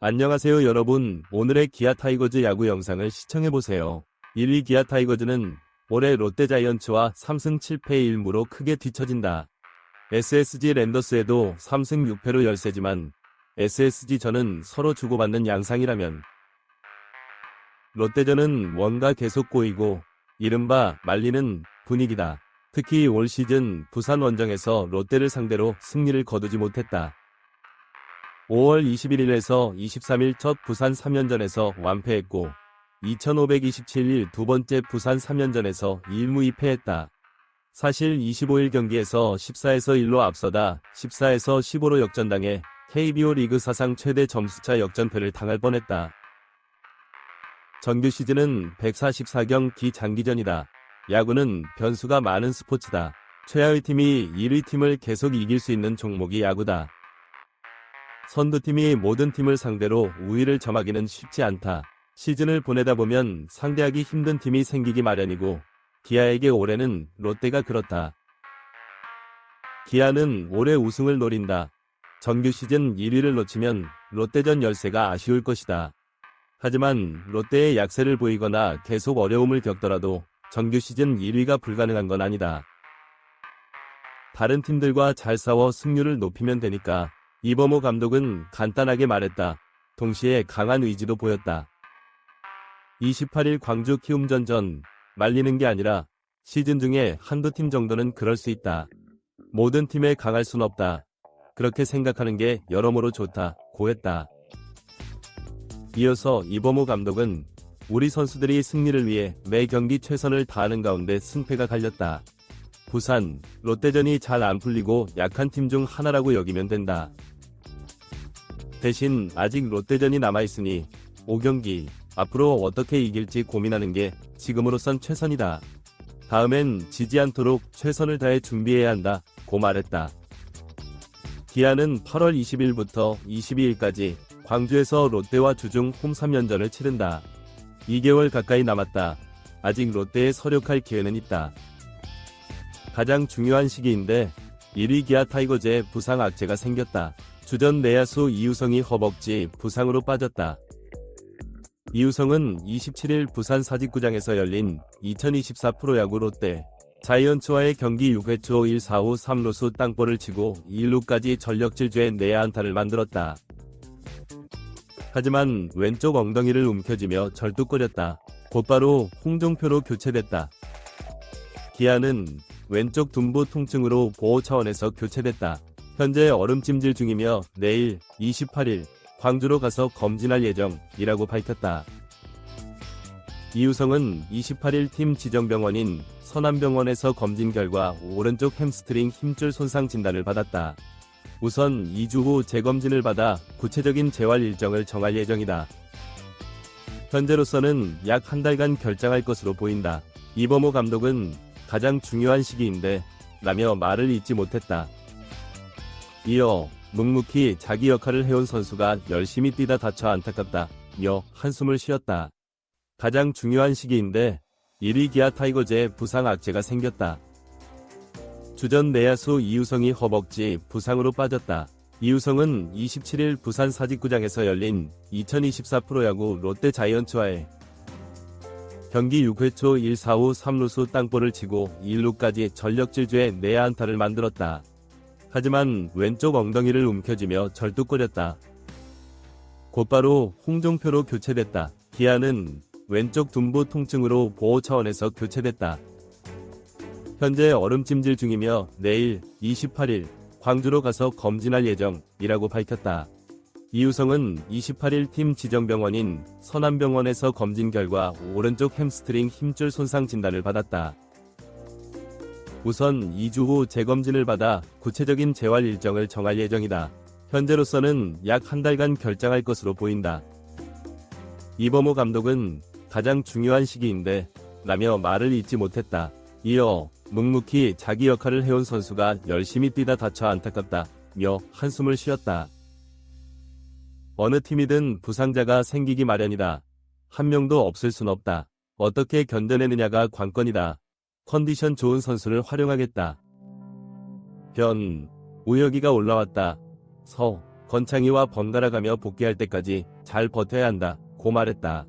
안녕하세요 여러분. 오늘의 기아 타이거즈 야구 영상을 시청해보세요. 1위 기아 타이거즈는 올해 롯데자이언츠와 3승 7패 1무로 크게 뒤처진다. SSG 랜더스에도 3승 6패로 열세지만 SSG전은 서로 주고받는 양상이라면 롯데전은 뭔가 계속 꼬이고 이른바 말리는 분위기다. 특히 올 시즌 부산 원정에서 롯데를 상대로 승리를 거두지 못했다. 5월 21일에서 23일 첫 부산 3연전에서 완패했고 2527일 두 번째 부산 3연전에서 1무 2패했다. 사실 25일 경기에서 14에서 1로 앞서다 14에서 15로 역전당해 KBO 리그 사상 최대 점수차 역전패를 당할 뻔했다. 정규 시즌은 144경기 장기전이다. 야구는 변수가 많은 스포츠다. 최하위 팀이 1위 팀을 계속 이길 수 있는 종목이 야구다. 선두팀이 모든 팀을 상대로 우위를 점하기는 쉽지 않다. 시즌을 보내다 보면 상대하기 힘든 팀이 생기기 마련이고 기아에게 올해는 롯데가 그렇다. 기아는 올해 우승을 노린다. 정규 시즌 1위를 놓치면 롯데전 열세가 아쉬울 것이다. 하지만 롯데의 약세를 보이거나 계속 어려움을 겪더라도 정규 시즌 1위가 불가능한 건 아니다. 다른 팀들과 잘 싸워 승률을 높이면 되니까 이범호 감독은 간단하게 말했다. 동시에 강한 의지도 보였다. 28일 광주 키움전 전 말리는 게 아니라 시즌 중에 한두 팀 정도는 그럴 수 있다. 모든 팀에 강할 순 없다. 그렇게 생각하는 게 여러모로 좋다. 고했다. 이어서 이범호 감독은 우리 선수들이 승리를 위해 매 경기 최선을 다하는 가운데 승패가 갈렸다. 부산, 롯데전이 잘 안 풀리고 약한 팀 중 하나라고 여기면 된다. 대신 아직 롯데전이 남아있으니 5경기 앞으로 어떻게 이길지 고민하는 게 지금으로선 최선이다. 다음엔 지지 않도록 최선을 다해 준비해야 한다. 고 말했다. 기아는 8월 20일부터 22일까지 광주에서 롯데와 주중 홈 3연전을 치른다. 2개월 가까이 남았다. 아직 롯데에 서력할 기회는 있다. 가장 중요한 시기인데 1위 기아 타이거즈의 부상 악재가 생겼다. 주전 내야수 이우성이 허벅지 부상으로 빠졌다. 이우성은 27일 부산 사직구장에서 열린 2024 프로야구 롯데 자이언츠와의 경기 6회 초 1, 4, 5, 3루수 땅볼을 치고 1루까지 전력 질주해 내야 안타를 만들었다. 하지만 왼쪽 엉덩이를 움켜쥐며 절뚝거렸다. 곧바로 홍종표로 교체됐다. 기아는 왼쪽 둔부 통증으로 보호 차원에서 교체됐다. 현재 얼음 찜질 중이며 내일 28일 광주로 가서 검진할 예정이라고 밝혔다. 이우성은 28일 팀 지정병원인 서남병원에서 검진 결과 오른쪽 햄스트링 힘줄 손상 진단을 받았다. 우선 2주 후 재검진을 받아 구체적인 재활 일정을 정할 예정이다. 현재로서는 약 한 달간 결정할 것으로 보인다. 이범호 감독은 가장 중요한 시기인데 라며 말을 잊지 못했다. 이어 묵묵히 자기 역할을 해온 선수가 열심히 뛰다 다쳐 안타깝다며 한숨을 쉬었다. 가장 중요한 시기인데 1위 기아 타이거즈의 부상 악재가 생겼다. 주전 내야수 이우성이 허벅지 부상으로 빠졌다. 이우성은 27일 부산 사직구장에서 열린 2024 프로야구 롯데 자이언츠와의 경기 6회 초 1, 4, 5, 3루수 땅볼을 치고 1루까지 전력 질주해 내야 안타를 만들었다. 하지만 왼쪽 엉덩이를 움켜쥐며 절뚝거렸다. 곧바로 홍종표로 교체됐다. 기아는 왼쪽 둔부 통증으로 보호 차원에서 교체됐다. 현재 얼음찜질 중이며 내일 28일 광주로 가서 검진할 예정이라고 밝혔다. 이우성은 28일 팀 지정병원인 서남병원에서 검진 결과 오른쪽 햄스트링 힘줄 손상 진단을 받았다. 우선 2주 후 재검진을 받아 구체적인 재활 일정을 정할 예정이다. 현재로서는 약 한 달간 결정할 것으로 보인다. 이범호 감독은 가장 중요한 시기인데 라며 말을 잊지 못했다. 이어 묵묵히 자기 역할을 해온 선수가 열심히 뛰다 다쳐 안타깝다 며 한숨을 쉬었다. 어느 팀이든 부상자가 생기기 마련이다. 한 명도 없을 순 없다. 어떻게 견뎌내느냐가 관건이다. 컨디션 좋은 선수를 활용하겠다. 변, 우혁이가 올라왔다. 서, 건창이와 번갈아가며 복귀할 때까지 잘 버텨야 한다. 고 말했다.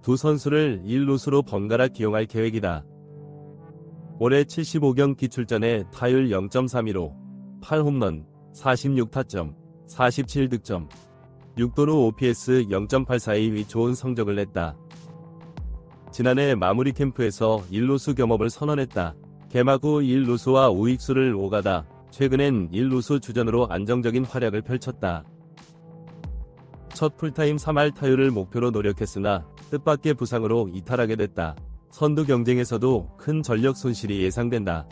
두 선수를 1루수로 번갈아 기용할 계획이다. 올해 75경기 출전에 타율 0.32로 8홈런, 46타점, 47득점, 6도루 OPS 0.84의 위 좋은 성적을 냈다. 지난해 마무리 캠프에서 1루수 겸업을 선언했다. 개막 후 1루수와 우익수를 오가다 최근엔 1루수 주전으로 안정적인 활약을 펼쳤다. 첫 풀타임 3할 타율을 목표로 노력했으나 뜻밖의 부상으로 이탈하게 됐다. 선두 경쟁에서도 큰 전력 손실이 예상된다.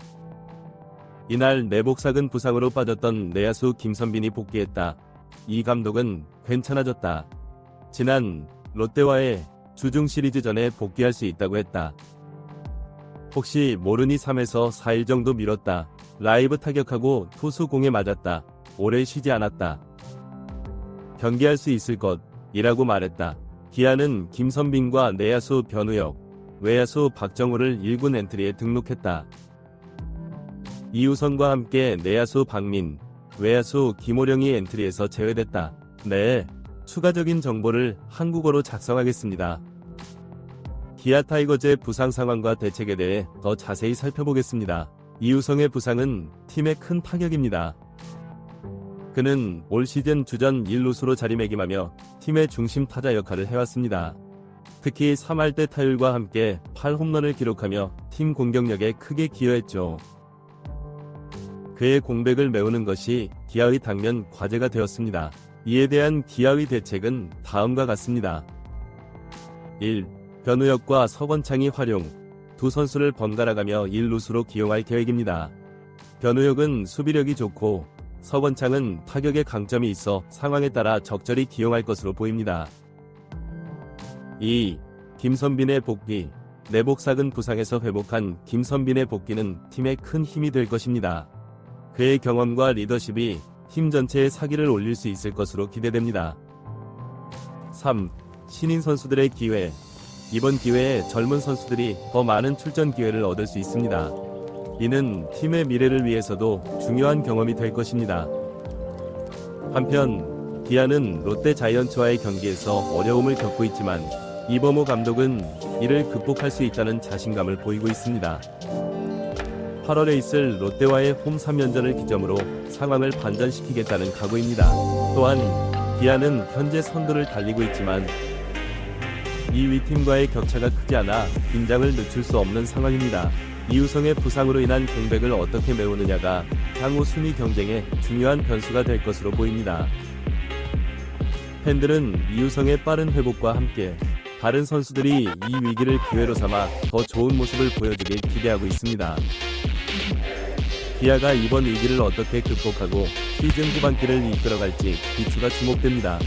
이날 내복삭은 부상으로 빠졌던 내야수 김선빈이 복귀했다. 이 감독은 괜찮아졌다. 지난 롯데와의 주중 시리즈 전에 복귀할 수 있다고 했다. 혹시 모르니 3에서 4일 정도 미뤘다. 라이브 타격하고 투수 공에 맞았다. 오래 쉬지 않았다. 경기할 수 있을 것이라고 말했다. 기아는 김선빈과 내야수 변우혁, 외야수 박정우를 1군 엔트리에 등록했다. 이우성과 함께 내야수 박민, 외야수 김호령이 엔트리에서 제외됐다. 네, 추가적인 정보를 한국어로 작성하겠습니다. 기아 타이거즈의 부상 상황과 대책에 대해 더 자세히 살펴보겠습니다. 이우성의 부상은 팀에 큰 타격입니다. 그는 올 시즌 주전 1루수로 자리매김하며 팀의 중심 타자 역할을 해왔습니다. 특히 3할 때 타율과 함께 8홈런을 기록하며 팀 공격력에 크게 기여했죠. 그의 공백을 메우는 것이 기아의 당면 과제가 되었습니다. 이에 대한 기아의 대책은 다음과 같습니다. 1. 변우혁과 서건창이 활용. 두 선수를 번갈아가며 1루수로 기용할 계획입니다. 변우혁은 수비력이 좋고 서건창은 타격에 강점이 있어 상황에 따라 적절히 기용할 것으로 보입니다. 2. 김선빈의 복귀. 내복삭은 부상에서 회복한 김선빈의 복귀는 팀에 큰 힘이 될 것입니다. 그의 경험과 리더십이 팀 전체의 사기를 올릴 수 있을 것으로 기대됩니다. 3. 신인 선수들의 기회. 이번 기회에 젊은 선수들이 더 많은 출전 기회를 얻을 수 있습니다. 이는 팀의 미래를 위해서도 중요한 경험이 될 것입니다. 한편 기아는 롯데 자이언츠와의 경기에서 어려움을 겪고 있지만 이범호 감독은 이를 극복할 수 있다는 자신감을 보이고 있습니다. 8월에 있을 롯데와의 홈 3연전을 기점으로 상황을 반전시키겠다는 각오입니다. 또한 기아는 현재 선두를 달리고 있지만 2위 팀과의 격차가 크지 않아 긴장을 늦출 수 없는 상황입니다. 이우성의 부상으로 인한 공백을 어떻게 메우느냐가 향후 순위 경쟁에 중요한 변수가 될 것으로 보입니다. 팬들은 이우성의 빠른 회복과 함께 다른 선수들이 이 위기를 기회로 삼아 더 좋은 모습을 보여주길 기대하고 있습니다. 기아가 이번 위기를 어떻게 극복하고 시즌 후반기를 이끌어갈지 기추가 주목됩니다.